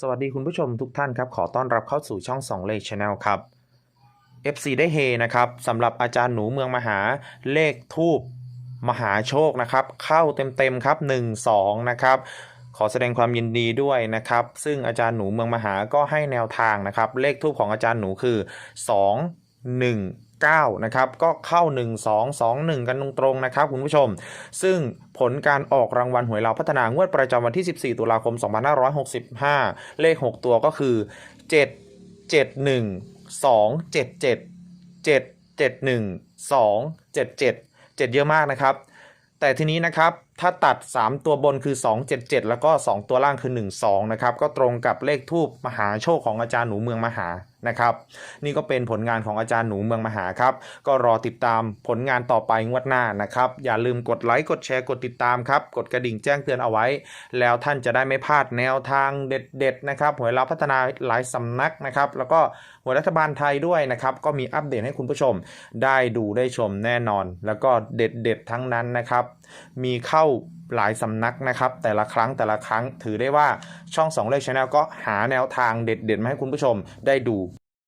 สวัสดีคุณผู้ชมทุกท่านครับ ขอต้อนรับเข้าสู่ช่องสองเลขชาแนลครับ FC ได้เฮนะครับสำหรับอาจารย์หนูเมืองมหาเลขทูบมหาโชคนะครับ เข้าเต็มๆครับ 1 2 นะครับ ขอแสดงความยินดีด้วยนะครับ ซึ่งอาจารย์หนูเมืองมหาก็ให้แนวทางนะครับ เลขทูบของอาจารย์หนูคือ 2 1 9นะครับก็เข้า 1 2 2 1 กันตรงๆนะครับคุณผู้ชม ซึ่งผลการออกรางวัลหวยเราวพัฒนางวดประจำวันที่ 14 ตุลาคม 2565 เลข 6 ตัวก็คือ 7 7 1 2 7 7 7 7 1 2 7 7 7 เยอะมากนะครับ แต่ทีนี้นะครับถ้าตัด 3 ตัวบนคือ 277 แล้วก็ 2 ตัวล่างคือ 12 นะครับ ก็ตรงกับเลขทูบมหาโชคของอาจารย์หนูเมืองมหานะครับ นี่ก็เป็นผลงานของอาจารย์หนูเมืองมหาครับ ก็รอติดตามผลงานต่อไปงวดหน้านะครับ อย่าลืมกดไลค์กดแชร์กดติดตามครับ กดกระดิ่งแจ้งเตือนเอาไว้ แล้วท่านจะได้ไม่พลาดแนวทางเด็ดๆนะครับหวยเราวพัฒนาหลายสำนักนะครับ แล้วก็หวยรัฐบาลไทยด้วยนะครับ ก็มีอัปเดตให้คุณผู้ชมได้ดูได้ชมแน่นอน แล้วก็เด็ดๆทั้งนั้นนะครับ มีเข้าหลายสำนักนะครับ แต่ละครั้งแต่ละครั้งถือได้ว่าช่องสองเลขชาแนลก็หาแนวทางเด็ดๆมาให้คุณผู้ชมได้ดู